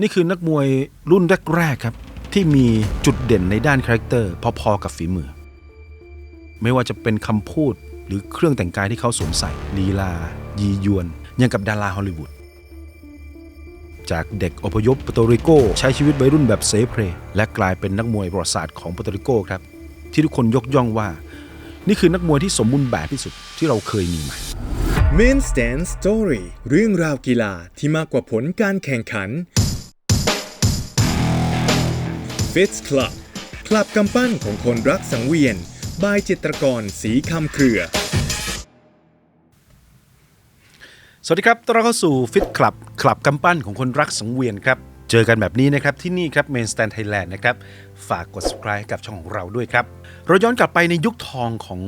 นี่คือนักมวยรุ่นแรกๆครับ ที่มีจุดเด่นในด้านคาแรคเตอร์พอๆกับฝีมือ ไม่ว่าจะเป็นคำพูดหรือเครื่องแต่งกายที่เขาสวมใส่ลีลา ยียวน ยังกับดาราฮอลลีวูดจากเด็กอพยพปโตริโก ใช้ชีวิตวัยรุ่นแบบเซเพรและกลายเป็นนักมวยประวัติศาสตร์ของปโตริโกครับ ที่ทุกคนยกย่องว่า นี่คือนักมวยที่สมบูรณ์แบบที่สุดที่เราเคยมีมา Main Stand Story เรื่องราวกีฬาที่มากกว่าผลการแข่งขัน Fits Club คลับกำปั้นของคนรักสังเวียน บายจิตรกรสีคำเครือ สวัสดีครับต้อนรับเข้าสู่ฟิตคลับคลับกำปั้นของคนรักสังเวียนครับ เจอกันแบบนี้นะครับที่นี่ครับ Main Stand Thailand นะครับ ฝากกด subscribe กับช่องของเราด้วยครับ เราย้อนกลับไปในยุคทองของ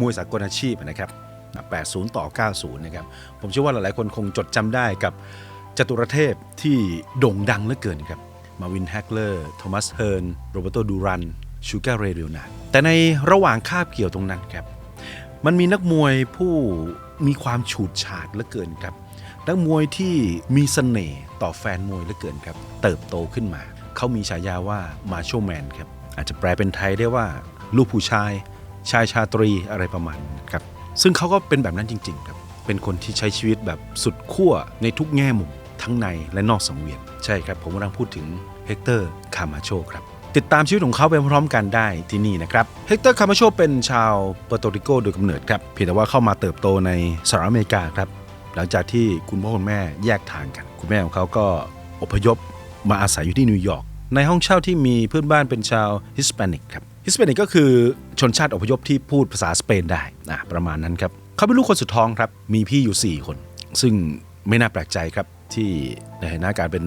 มวยสากลอาชีพนะครับ 80 ต่อ 90 นะครับ ผมเชื่อว่าหลายๆคนคงจดจำได้กับจตุรเทพที่โด่งดังเหลือเกินครับ มาวินแฮกเลอร์ โทมัสเฮิร์น โรเบโตดูรัน ชูการ์เรเรียนาแต่ในระหว่างคาบเกี่ยวตรงนั้นครับ มันมีนักมวยผู้มีความฉูดฉาดเหลือเกินครับ นักมวยที่มีเสน่ห์ต่อแฟนมวยเหลือเกินครับ เติบโตขึ้นมา เขามีฉายาว่ามาโชแมนครับ อาจจะแปลเป็นไทยได้ว่า ลูกผู้ชาย ชายชาตรีอะไรประมาณนั้นครับ ซึ่งเขาก็เป็นแบบนั้นจริง ๆ ครับ เป็นคนที่ใช้ชีวิตแบบสุดขั้วในทุกแง่มุม ทั้งในและนอกสังเวียน ใช่ครับ ผมกำลังพูดถึงเฮกเตอร์คามาโชครับติดตามชีวิตของเขาไปพร้อมกันได้ที่นี่นะครับเฮกเตอร์คามาโชเป็นชาวเปอร์โตริโกโดยกำเนิดครับเพียงแต่ว่าเข้ามาเติบโตในสหรัฐอเมริกาครับหลังจากที่คุณพ่อคุณแม่แยกทางกัน คุณแม่ของเขาก็อพยพมาอาศัยอยู่ที่นิวยอร์กในห้องเช่าที่มีเพื่อนบ้านเป็นชาวฮิสแปนิกครับฮิสแปนิกก็คือชนชาติอพยพที่พูดภาษาสเปนได้นะประมาณนั้นครับเขาเป็นลูกคนสุดท้องครับมีพี่อยู่ 4 คน ซึ่งไม่น่าแปลกใจครับ ที่ในฐานะการเป็น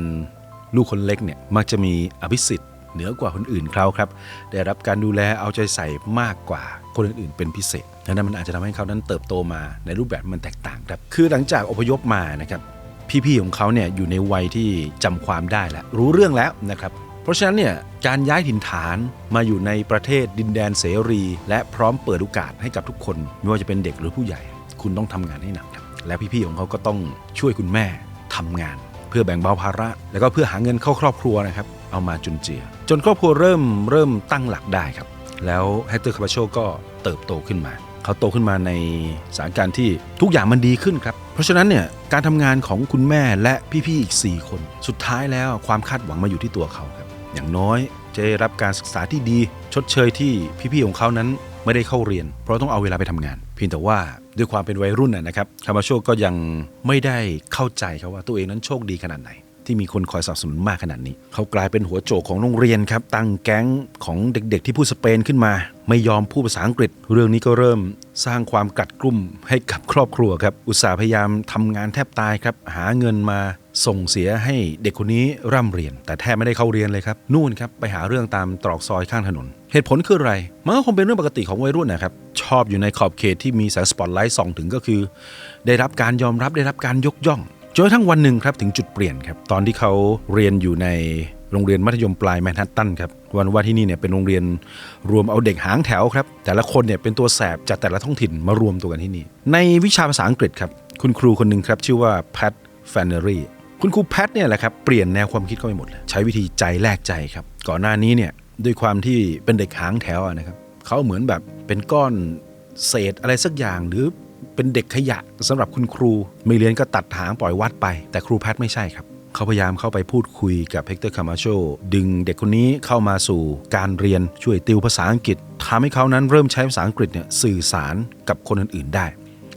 ลูกคนเล็กเนี่ยมักจะมีอภิสิทธิ์เหนือกว่าคนอื่นเขาครับ ได้รับการดูแลเอาใจใส่มากกว่าคนอื่นๆเป็นพิเศษดังนั้นมันอาจจะทำให้เขานั้นเติบโตมาในรูปแบบมันแตกต่างครับ คือหลังจากอพยพมานะครับพี่ๆของเขาเนี่ยอยู่ในวัยที่จำความได้แล้วรู้เรื่องแล้วนะครับ เพราะฉะนั้นเนี่ยการย้ายถิ่นฐานมาอยู่ในประเทศดินแดนเสรี และพร้อมเปิดโอกาสให้กับทุกคน ไม่ว่าจะเป็นเด็กหรือผู้ใหญ่ คุณต้องทำงานให้หนักครับและพี่ๆของเขาก็ต้องช่วยคุณแม่ ทำงาน เพื่อแบ่งเบาภาระ แล้วก็เพื่อหาเงินเข้าครอบครัวนะครับ เอามาจุนเจือ จนครอบครัวเริ่มเริ่มตั้งหลักได้ครับ แล้วแฮกเตอร์คาบาโชก็เติบโตขึ้นมา เขาโตขึ้นมาในสถานการณ์ที่ทุกอย่างมันดีขึ้นครับ เพราะฉะนั้นเนี่ยการทำงานของคุณแม่และพี่ๆอีก 4 คน สุดท้ายแล้วความคาดหวังมาอยู่ที่ตัวเขาครับ อย่างน้อยจะได้รับการศึกษาที่ดี ชดเชยที่พี่ๆของเขานั้นไม่ได้เข้าเรียน เพราะต้องเอาเวลาไปทำงาน เพียงแต่ว่าด้วยความเป็นวัยรุ่นนะครับคามาโชก็ยังไม่ได้เข้าใจครับว่าตัวเองนั้นโชคดีขนาดไหน ที่มีคนคอยสนับสนุนมากขนาดนี้ เขากลายเป็นหัวโจกของโรงเรียนครับตั้งแก๊งของเด็กๆ ที่พูดสเปนขึ้นมา ไม่ยอมพูดภาษาอังกฤษ เรื่องนี้ก็เริ่มสร้างความกัดกลุ่มให้กับครอบครัวครับอุตสาห์พยายามทำงานแทบตายครับหาเงินมาส่งเสียให้เด็กคนนี้ร่ำเรียน แต่แทบไม่ได้เข้าเรียนเลยครับ นู่นครับไปหาเรื่องตามตรอกซอยข้างถนน เหตุผลคืออะไร มันก็คงเป็นเรื่องปกติของวัยรุ่นนะครับ ชอบอยู่ในขอบเขตที่มีแสงสปอตไลท์ส่องถึงก็คือ ได้รับการยอมรับได้รับการยกย่องจนกระทั่งวันหนึ่งครับถึงจุดเปลี่ยนครับ ตอนที่เขาเรียนอยู่ในโรงเรียนมัธยมปลายแมนฮัตตันครับวันว่าที่นี่เนี่ยเป็นโรงเรียนรวมเอาเด็กหางแถวครับ แต่ละคนเนี่ยเป็นตัวแสบจากแต่ละท้องถิ่นมารวมตัวกันที่นี่ ในวิชาภาษาอังกฤษครับ คุณครูคนหนึ่งครับชื่อว่าแพทแฟนเนอรี่คุณครูแพทเนี่ยแหละครับเปลี่ยนแนวความคิดเขาไปหมดเลยใช้วิธีใจแลกใจครับ ก่อนหน้านี้เนี่ย ด้วยความที่เป็นเด็กหางแถวนะครับเขาเหมือนแบบเป็นก้อนเศษอะไรสักอย่างหรือเป็นเด็กขยะสำหรับคุณครูไม่เรียนก็ตัดหางปล่อยวัดไป แต่ครูแพทย์ไม่ใช่ครับเขาพยายามเข้าไปพูดคุยกับเฮกเตอร์คามาโชดึงเด็กคนนี้เข้ามาสู่การเรียนช่วยติวภาษาอังกฤษทำให้เขานั้นเริ่มใช้ภาษาอังกฤษเนี่ยสื่อสารกับคนอื่นๆได้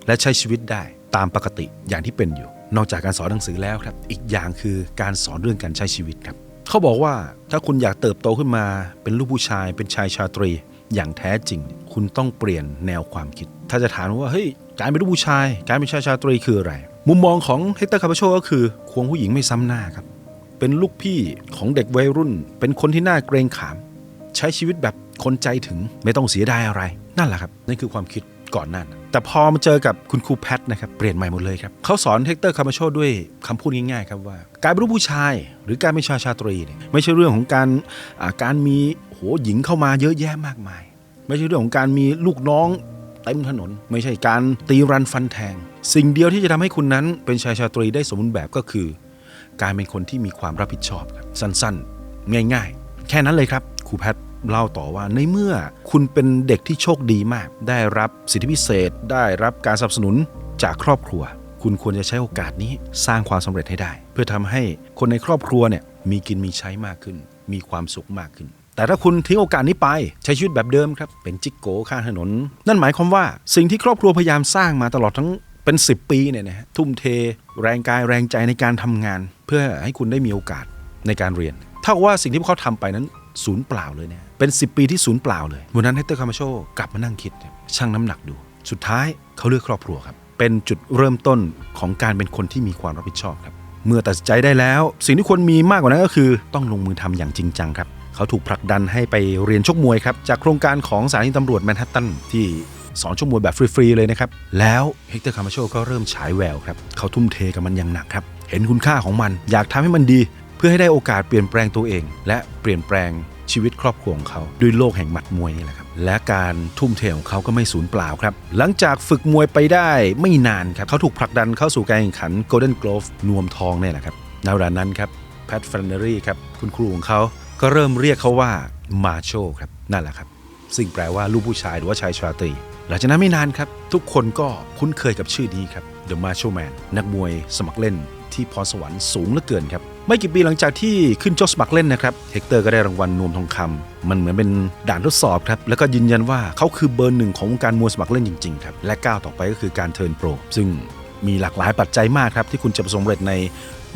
และใช้ชีวิตได้ตามปกติอย่างที่เป็นอยู่ นอกจากการสอนหนังสือแล้วครับ อีกอย่างคือการสอนเรื่องการใช้ชีวิตครับ เขาบอกว่าถ้าคุณอยากเติบโตขึ้นมาเป็นลูกผู้ชายเป็นชายชาตรี อย่างแท้จริง คุณต้องเปลี่ยนแนวความคิด ถ้าจะถามว่าเฮ้ยการเป็นลูกผู้ชาย การเป็นชายชาตรีคืออะไร มุมมองของเฮกเตอร์คาปาโชก็คือควงผู้หญิงไม่ซ้ำหน้าครับ เป็นลูกพี่ของเด็กวัยรุ่น เป็นคนที่น่าเกรงขาม ใช้ชีวิตแบบคนใจถึงไม่ต้องเสียดายอะไร นั่นแหละครับนั่นคือความคิดก่อนหนั้น แต่พอมาเจอกับคุณครูแพทนะครับเปลี่ยนใหม่หมดเลยครับเขาสอนเฮกเตอร์คามาโชด้วยคำพูดง่ายๆครับว่า การเป็นลูกผู้ชายหรือการเป็นชายชาตรีเนี่ยไม่ใช่เรื่องของการการมีโหหญิงเข้ามาเยอะแยะมากมาย ไม่ใช่เรื่องของการมีลูกน้องเต็มถนน ไม่ใช่การตีรันฟันแทง สิ่งเดียวที่จะทำให้คุณนั้นเป็นชายชาตรีได้สมบูรณ์แบบก็คือ การเป็นคนที่มีความรับผิดชอบครับสั้นๆ ง่าย ๆ แค่นั้นเลยครับครูแพท เล่าต่อว่าในเมื่อคุณเป็นเด็กที่โชคดีมาก ได้รับสิทธิพิเศษ ได้รับการสนับสนุนจากครอบครัว คุณควรจะใช้โอกาสนี้สร้างความสำเร็จให้ได้ เพื่อทำให้คนในครอบครัวเนี่ยมีกินมีใช้มากขึ้น มีความสุขมากขึ้น แต่ถ้าคุณทิ้งโอกาสนี้ไปใช้ชีวิตแบบเดิมครับเป็นจิกโกข้างถนน นั่นหมายความว่าสิ่งที่ครอบครัวพยายามสร้างมาตลอดทั้งเป็น 10 ปีเนี่ยนะฮะทุ่มเท แรงกายแรงใจในการทำงาน เพื่อให้คุณได้มีโอกาสในการเรียนเท่ากับว่าสิ่งที่พวกเขาทำไปนั้น ศูนย์เปล่าเลยเนะเป็น 10 ปีที่ศูนย์เปล่าเลยวันนั้นเฮกเตอร์คามาโชกลับมานั่งคิดครับชั่งน้ำหนักดู สุดท้ายเขาเลือกครอบครัวครับ เป็นจุดเริ่มต้นของการเป็นคนที่มีความรับผิดชอบครับ เมื่อตัดใจได้แล้ว สิ่งที่ควรมีมากกว่านั้นก็คือ ต้องลงมือทำอย่างจริงจังครับเขาถูกผลักดันให้ไปเรียนชกมวยครับจากโครงการของสถานีตำรวจแมนฮัตตันที่สอนชกมวยแบบฟรีๆเลยนะครับ แล้วเฮกเตอร์คามาโชก็เริ่มฉายแววครับ เขาทุ่มเทกับมันอย่างหนักครับ เห็นคุณค่าของมัน อยากทำให้มันดี พื่อให้ได้โอกาสเปลี่ยนแปลงตัวเอง และเปลี่ยนแปลงชีวิตครอบครัวของเขาด้วยโลกแห่งหมัดมวยนี่แหละครับและการทุ่มเทของเขาก็ไม่สูญเปล่าครับ หลังจากฝึกมวยไปได้ไม่นานครับเขาถูกผลักดันเข้าสู่การแข่งขัน Golden Glove นวมทองเนี่ยแหละครับในเวลานั้นครับแพทแฟนเนอรี่ครับคุณครูของเขาก็เริ่มเรียกเขาว่ามาโชครับนั่นแหละครับซึ่งแปลว่าลูกผู้ชายหรือว่าชายชาตรีหลังจากนั้นไม่นานครับ ทุกคนก็คุ้นเคยกับชื่อนี้ครับ The Macho Man นักมวยสมัครเล่นที่พรสวรรค์สูงเหลือเกินครับ ไม่กี่ปีหลังจากที่ขึ้นชกสมัครเล่นนะครับ เฮกเตอร์ก็ได้รางวัลนวมทองคำมันเหมือนเป็นด่านทดสอบครับ แล้วก็ยืนยันว่าเขาคือเบอร์หนึ่งของวงการมวยสมัครเล่นจริงๆครับ และก้าวต่อไปก็คือการเทิร์นโปร ซึ่งมีหลากหลายปัจจัยมากครับ ที่คุณจะประสบเร็จใน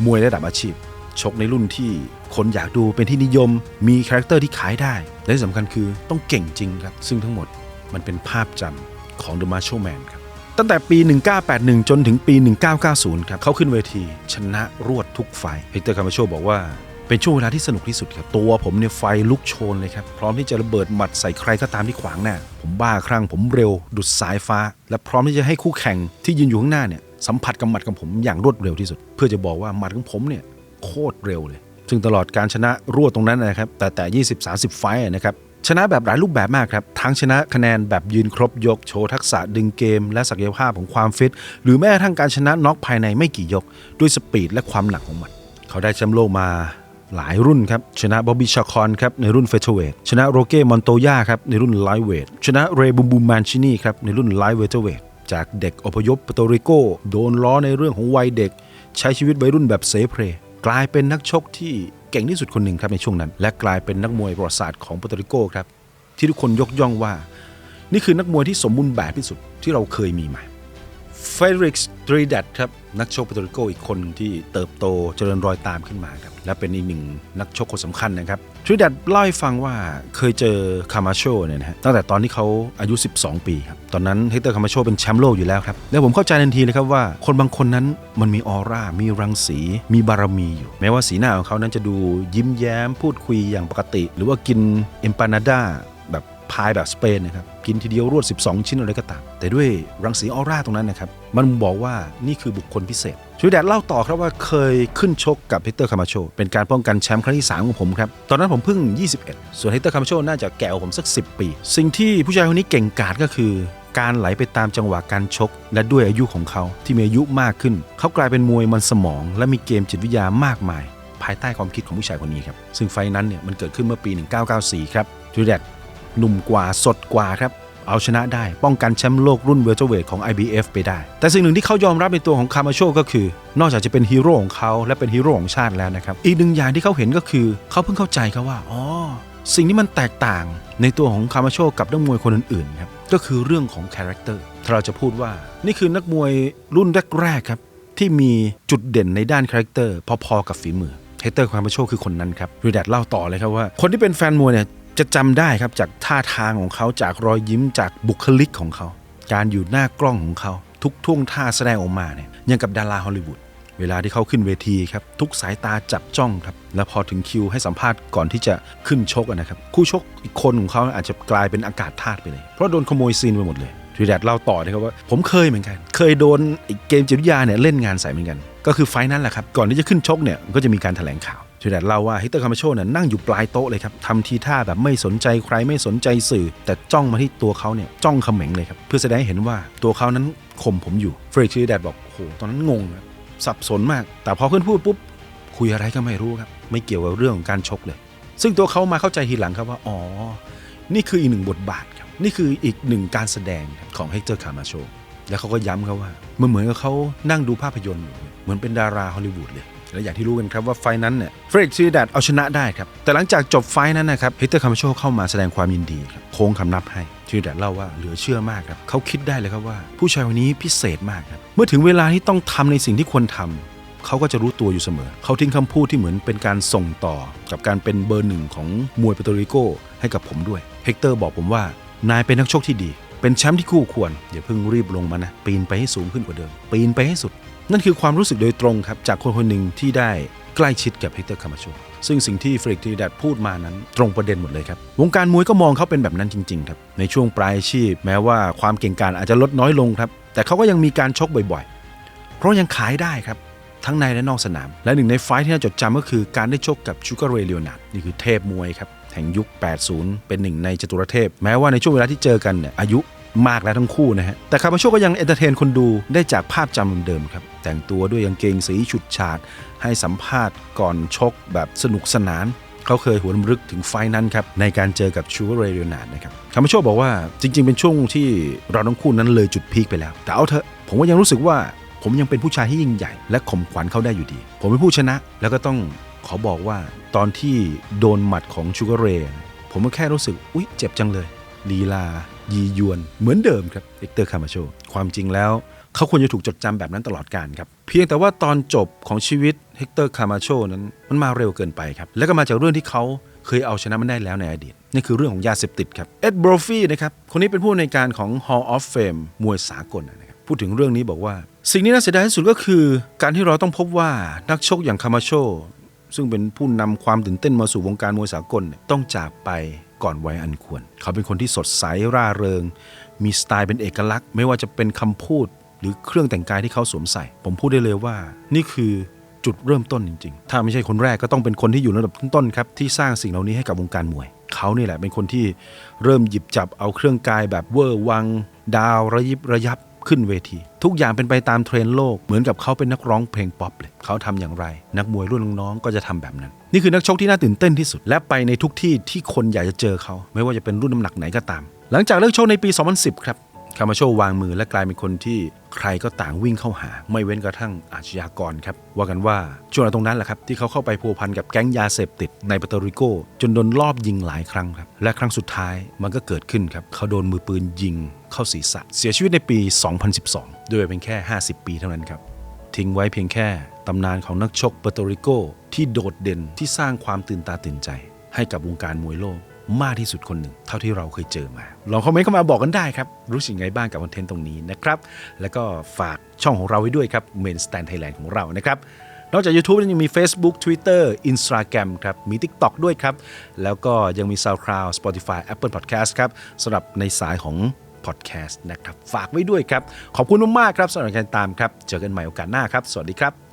มวยระดับอาชีพ ชกในรุ่นที่คนอยากดูเป็นที่นิยม มีคาแรคเตอร์ที่ขายได้ และสำคัญคือต้องเก่งจริงครับ ซึ่งทั้งหมดมันเป็นภาพจำของ The Macho Man ครับ ตั้งแต่ปี 1981 จนถึงปี 1990 ครับเขาขึ้นเวที ชนะรวดทุกไฟเฮกเตอร์คาร์มาโชบอกว่าเป็นช่วงเวลาที่สนุกที่สุดครับ ตัวผมเนี่ยไฟลุกโชนเลยครับ พร้อมที่จะระเบิดหมัดใส่ใครก็ตามที่ขวางหน้า ผมบ้าคลั่งผมเร็ว ดุดสายฟ้า และพร้อมที่จะให้คู่แข่งที่ยืนอยู่ข้างหน้าเนี่ยสัมผัสกับหมัดของผมอย่างรวดเร็วที่สุด เพื่อจะบอกว่าหมัดของผมเนี่ยโคตรเร็วเลย ซึ่งตลอดการชนะรวดตรงนั้นนะครับ แต่แต่ 20-30 ไฟนะครับ ชนะแบบหลายรูปแบบมากครับ ทั้งชนะคะแนนแบบยืนครบยกโชว์ทักษะดึงเกม และศักยภาพของความฟิต หรือแม้กระทั่งการชนะน็อกภายในไม่กี่ยก ด้วยสปีดและความหนักของมัน เขาได้แชมป์โลกมาหลายรุ่นครับ ชนะบ๊อบบี้ชาคอนครับในรุ่นเฟเธอร์เวทชนะโรเก้มอนโตยาครับในรุ่นไลท์เวทชนะเรบูมบูมแมนชินีครับในรุ่นไลท์เวเทอร์เวทจากเด็กอพยพปโตริโกโดนล้อในเรื่องของวัยเด็ก ใช้ชีวิตวัยรุ่นแบบเซเพรกลายเป็นนักชกที่ ก่งที่สุดคนหนึ่งครับในช่วงนั้น และกลายเป็นนักมวยประวัติศาสตร์ของปโตริโกครับที่ทุกคนยกย่องว่า นี่คือนักมวยที่สมบูรณ์แบบที่สุดที่เราเคยมีมาเฟเดริกส์ตรีดัตครับนักชกปโตริโกอีกคนที่เติบโตเจริญรอยตามขึ้นมาครับและเป็นอีกหนึ่งนักชกคนสำคัญนะครับ ทริดัตเล่าให้ฟังว่าเคยเจอคามาโชเนี่ยนะฮะตั้งแต่ตอนที่เขาอายุ 12 ปีครับตอนนั้นเฮกเตอร์คามาโชเป็นแชมป์โลกอยู่แล้วครับแล้วผมเข้าใจทันทีเลยครับว่า คนบางคนนั้นมันมีออร่ามีรังสีมีบารมีอยู่ แม้ว่าสีหน้าของเขานั้นจะดูยิ้มแย้มพูดคุยอย่างปกติ หรือว่ากินเอมปานาดา พายแบบสเปนนะครับกินทีเดียวรวด 12 ชิ้นอะไรก็ตาม แต่ด้วยรังสีออร่าตรงนั้นนะครับ มันบอกว่านี่คือบุคคลพิเศษชูแดดเล่าต่อครับว่าเคยขึ้นชกกับเฮเตอร์คามาโช เป็นการป้องกันแชมป์ครั้งที่ 3 ของผมครับ ตอนนั้นผมเพิ่ง 21 ส่วนเฮเตอร์คามาโชน่าจะแก่กว่าผมสัก 10 ปี สิ่งที่ผู้ชายคนนี้เก่งกาจก็คือ การไหลไปตามจังหวะการชก และด้วยอายุของเขาที่มีอายุมากขึ้น เขากลายเป็นมวยมันสมอง และมีเกมจิตวิทยามากมาย ภายใต้ความคิดของผู้ชายคนนี้ครับซึ่งไฟนั้นเนี่ยมันเกิดขึ้นเมื่อปี 1994 ครับจูแดด หนุ่มกว่าสดกว่าครับ เอาชนะได้ป้องกันแชมป์โลกรุ่นเวลเจอร์เวทของ IBF ไปได้ แต่สิ่งหนึ่งที่เขายอมรับในตัวของคามาโชก็คือ นอกจากจะเป็นฮีโร่ของเขาและเป็นฮีโร่ของชาติแล้วนะครับ อีกหนึ่งอย่างที่เขาเห็นก็คือเขาเพิ่งเข้าใจครับว่าอ๋อสิ่งที่มันแตกต่างในตัวของคามาโชกับนักมวยคนอื่นๆครับก็คือเรื่องของคาแรคเตอร์ถ้าเราจะพูดว่านี่คือนักมวยรุ่นแรกๆครับที่มีจุดเด่นในด้านคาแรคเตอร์พอๆกับฝีมือเฮเตอร์คามาโชคือคนนั้นครับรีแดดเล่าต่อเลยครับว่า คนที่เป็นแฟนมวยเนี่ย จะจำได้ครับจากท่าทางของเขาจากรอยยิ้มจากบุคลิกของเขา การอยู่หน้ากล้องของเขา ทุกท่วงท่าแสดงออกมาเนี่ยยังกับดาราฮอลลีวูดเวลาที่เขาขึ้นเวทีครับทุกสายตาจับจ้องครับและพอถึงคิวให้สัมภาษณ์ก่อนที่จะขึ้นชกนะครับคู่ชกอีกคนของเขาอาจจะกลายเป็นอากาศธาตุไปเลย เพราะโดนขโมยซีนไปหมดเลยทรีแดดเล่าต่อนะครับว่าผมเคยเหมือนกัน เคยโดนเกมจิตวิทยาเนี่ยเล่นงานใส่เหมือนกัน ก็คือไฟนั้นแหละครับก่อนที่จะขึ้นชกเนี่ยก็จะมีการแถลงข่าว ทรีแดดเล่าว่าฮิตเตอร์คามาโชเนี่ยนั่งอยู่ปลายโต๊ะเลยครับทำทีท่าแบบไม่สนใจใครไม่สนใจสื่อ แต่จ้องมาที่ตัวเขาเนี่ยจ้องเขม็งเลยครับเพื่อแสดงให้เห็นว่าตัวเขานั้นข่มผมอยู่เฟรดทรีแดดบอกโอ้โหตอนนั้นงงครับสับสนมาก แต่พอขึ้นพูดปุ๊บคุยอะไรก็ไม่รู้ครับไม่เกี่ยวกับเรื่องของการชกเลย ซึ่งตัวเขามาเข้าใจทีหลังครับว่าอ๋อนี่คืออีกหนึ่งบทบาทครับนี่คืออีกหนึ่งการแสดงของเฮกเตอร์คามาโชแล้วเขาก็ย้ำครับว่ามันเหมือนกับเขานั่งดูภาพยนตร์เหมือนเป็นดาราฮอลลีวูดเลย และอย่างที่รู้กันครับว่าไฟนั้นเนี่ยเฟรดซีดัดเอาชนะได้ครับ แต่หลังจากจบไฟนั้นนะครับเฮกเตอร์คามาโชเข้ามาแสดงความยินดีครับโค้งคำนับให้ซีดัดเล่าว่าเหลือเชื่อมากครับเขาคิดได้เลยครับว่า ผู้ชายคนนี้พิเศษมากครับเมื่อถึงเวลาที่ต้องทำในสิ่งที่ควรทำเขาก็จะรู้ตัวอยู่เสมอ เขาทิ้งคำพูดที่เหมือนเป็นการส่งต่อ กับการเป็นเบอร์หนึ่งของมวยเปโตริโกให้กับผมด้วยเฮกเตอร์บอกผมว่านายเป็นนักชกที่ดี เป็นแชมป์ที่คู่ควรอย่าเพิ่งรีบลงมานะปีนไปให้สูงขึ้นกว่าเดิม ปีนไปให้สุด นั่นคือความรู้สึกโดยตรงครับจากคนคนหนึ่งที่ได้ใกล้ชิดกับเฮกเตอร์คามาโชซึ่งสิ่งที่เฟรดทีดัดพูดมานั้น ตรงประเด็นหมดเลยครับ วงการมวยก็มองเขาเป็นแบบนั้นจริงๆครับ ในช่วงปลายอาชีพ แม้ว่าความเก่งกาจอาจจะลดน้อยลงครับ แต่เขาก็ยังมีการชกบ่อยๆ เพราะยังขายได้ครับ ทั้งในและนอกสนาม และหนึ่งในไฟที่น่าจดจำก็คือการได้ชกกับชูการ์เรย์เลโอนาร์ดนี่คือเทพมวยครับแห่งยุค 80 เป็นหนึ่งในจตุรเทพ แม้ว่าในช่วงเวลาที่เจอกันเนี่ยอายุ มากแล้วทั้งคู่นะฮะ แต่คามาโชก็ยังเอนเตอร์เทนคนดูได้จากภาพจำเดิมๆครับ แต่งตัวด้วยกางเกงสีฉุดฉาด ให้สัมภาษณ์ก่อนชกแบบสนุกสนาน เขาเคยหวนรำลึกถึงไฟนั้นครับ ในการเจอกับชูเร์เรเดนาร์ดนะครับคามาโชบอกว่าจริง ๆ เป็นช่วงที่เราทั้งคู่นั้นเลยจุดพีคไปแล้ว แต่เอาเถอะผมก็ยังรู้สึกว่าผมยังเป็นผู้ชายที่ยิ่งใหญ่ และข่มขวัญเขาได้อยู่ดี ผมเป็นผู้ชนะ แล้วก็ต้องขอบอกว่าตอนที่โดนหมัดของชูเกอร์เรย์ผมก็แค่รู้สึกอุ๊ยเจ็บจังเลยลีลา ยียวนเหมือนเดิมครับเอกเตอร์คามาโช ความจริงแล้ว เขาควรจะถูกจดจำแบบนั้นตลอดการครับ เพียงแต่ว่าตอนจบของชีวิตเฮกเตอร์คามาโชนั้นมันมาเร็วเกินไปครับ แล้วก็มาจากเรื่องที่เขาเคยเอาชนะมันได้แล้วในอดีตนี่คือเรื่องของยาเสพติดครับเอ็ดบรอฟี่นะครับคนนี้เป็นผู้ในการของ Hall of Fame มวยสากลนะครับพูดถึงเรื่องนี้บอกว่า สิ่งที่น่าเสียดายที่สุดก็คือ การที่เราต้องพบว่านักชกอย่างคามาโชซึ่งเป็นผู้นำความตื่นเต้นมาสู่วงการมวยสากลต้องจากไป ก่อนวัยอันควร เขาเป็นคนที่สดใสร่าเริง มีสไตล์เป็นเอกลักษณ์ ไม่ว่าจะเป็นคำพูดหรือเครื่องแต่งกายที่เขาสวมใส่ ผมพูดได้เลยว่า นี่คือจุดเริ่มต้นจริง ๆ ถ้าไม่ใช่คนแรกก็ต้องเป็นคนที่อยู่ระดับต้นๆครับที่สร้างสิ่งเหล่านี้ให้กับวงการมวยเขานี่แหละเป็นคนที่เริ่มหยิบจับเอาเครื่องกายแบบเวอร์วัง ดาวระยิบระยับขึ้นเวที ทุกอย่างเป็นไปตามเทรนด์โลก เหมือนกับเขาเป็นนักร้องเพลงป๊อปเลยเขาทำอย่างไร นักมวยรุ่นน้องๆก็จะทำแบบนั้น นี่คือนักชกที่น่าตื่นเต้นที่สุด และไปในทุกที่ที่คนอยากจะเจอเขา ไม่ว่าจะเป็นรุ่นน้ำหนักไหนก็ตาม หลังจากเลิกชกในปี 2010 ครับคามาโชวางมือและกลายเป็นคนที่ใครก็ต่างวิ่งเข้าหา ไม่เว้นกระทั่งอาชญากรครับ ว่ากันว่าช่วงตรงนั้นแหละครับ ที่เขาเข้าไปพัวพันกับแก๊งยาเสพติดในปาโตริโก จนโดนลอบยิงหลายครั้งครับ และครั้งสุดท้ายมันก็เกิดขึ้นครับ เขาโดนมือปืนยิงเข้าศีรษะ เสียชีวิตในปี 2012 ด้วยเป็นแค่ 50 ปีเท่านั้นครับ ทิ้งไว้เพียงแค่ ตำนานของนักชกเปอร์โตริโกที่โดดเด่นที่สร้างความตื่นตาตื่นใจ ให้กับวงการมวยโลกมากที่สุดคนหนึ่ง เท่าที่เราเคยเจอมา ลองคอมเมนต์เข้ามาบอกกันได้ครับ รู้สึกไงบ้างกับคอนเทนต์ตรงนี้นะครับ แล้วก็ฝากช่องของเราไว้ด้วยครับ Main Stand Thailand ของเรานะครับนอกจาก YouTube ยังมี Facebook Twitter Instagram ครับมี TikTok ด้วยครับ แล้วก็ยังมี SoundCloud Spotify Apple Podcast ครับสำหรับในสายของ Podcast นะครับ ฝากไว้ด้วยครับ ขอบคุณมากๆครับสำหรับการตามครับ เจอกันใหม่โอกาสหน้าครับ สวัสดีครับ